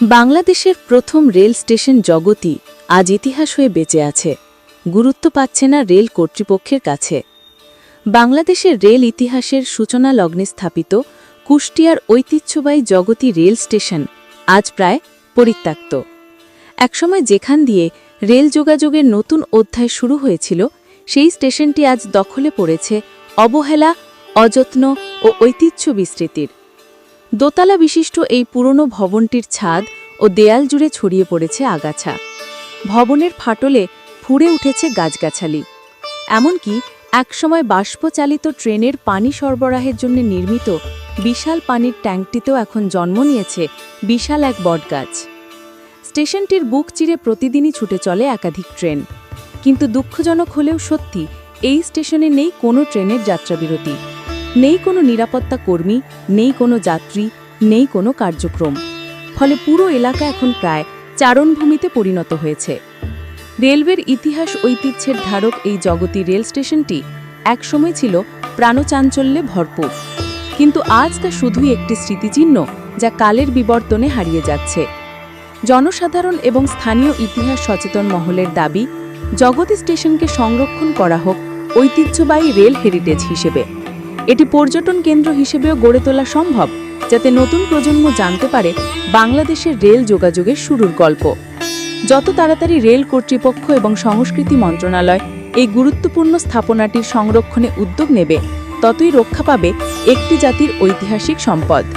বাংলাদেশের প্রথম rail station জগতি আজ ইতিহাস হয়ে বেঁচে আছে। গুরুত্ব পাচ্ছে না রেল কর্তৃপক্ষের কাছে। বাংলাদেশের রেল ইতিহাসের সূচনা লগ্নে স্থাপিত কুষ্টিয়ার ঐতিহ্যবাহী জগতি রেল স্টেশন আজ প্রায় পরিত্যক্ত। একসময় যেখান দিয়ে রেল যোগাযোগের নতুন অধ্যায় শুরু হয়েছিল, সেই স্টেশনটি আজ দখলে পড়েছে অবহেলা, অযত্ন ও ঐতিহ্য বিস্তৃতির। দোতলা বিশিষ্ট এই পুরনো ভবনটির ছাদ ও দেয়াল জুড়ে ছড়িয়ে পড়েছে আগাছা। ভবনের ফাটলে ফুঁড়ে উঠেছে গাছগাছালি। এমনকি একসময় বাষ্পচালিত ট্রেনের পানি সরবরাহের জন্য নির্মিত বিশাল পানির ট্যাঙ্কটিতেও এখন জন্ম নিয়েছে বিশাল এক বটগাছ। স্টেশনটির বুক চিরে প্রতিদিনই ছুটে চলে একাধিক ট্রেন। কিন্তু দুঃখজনক হলেও সত্যি, এই স্টেশনে নেই কোনো ট্রেনের যাত্রাবিরতি। নেই কোনো নিরাপত্তা কর্মী, নেই কোনো যাত্রী, নেই কোনো কার্যক্রম। ফলে পুরো এলাকা এখন প্রায় চারণভূমিতে পরিণত হয়েছে। রেলওয়ের ইতিহাস ঐতিহ্যের ধারক এই জগতী রেল স্টেশনটি একসময় ছিল প্রাণচাঞ্চল্যে ভরপুর। কিন্তু আজ তা শুধুই একটি স্মৃতিচিহ্ন যা কালের বিবর্তনে হারিয়ে যাচ্ছে। জনসাধারণ এবং স্থানীয় ইতিহাস সচেতন মহলের দাবি, জগতী স্টেশনকে সংরক্ষণ করা হোক ঐতিহ্যবাহী রেল হেরিটেজ হিসেবে। এটি পর্যটন কেন্দ্র হিসেবেও গড়ে তোলা সম্ভব, যাতে নতুন প্রজন্ম জানতে পারে বাংলাদেশের রেল যোগাযোগের শুরুর গল্প। যত তাড়াতাড়ি রেল কর্তৃপক্ষ এবং সংস্কৃতি মন্ত্রণালয় এই গুরুত্বপূর্ণ স্থাপনাটির সংরক্ষণে উদ্যোগ নেবে, ততই রক্ষা পাবে একটি জাতির ঐতিহাসিক সম্পদ।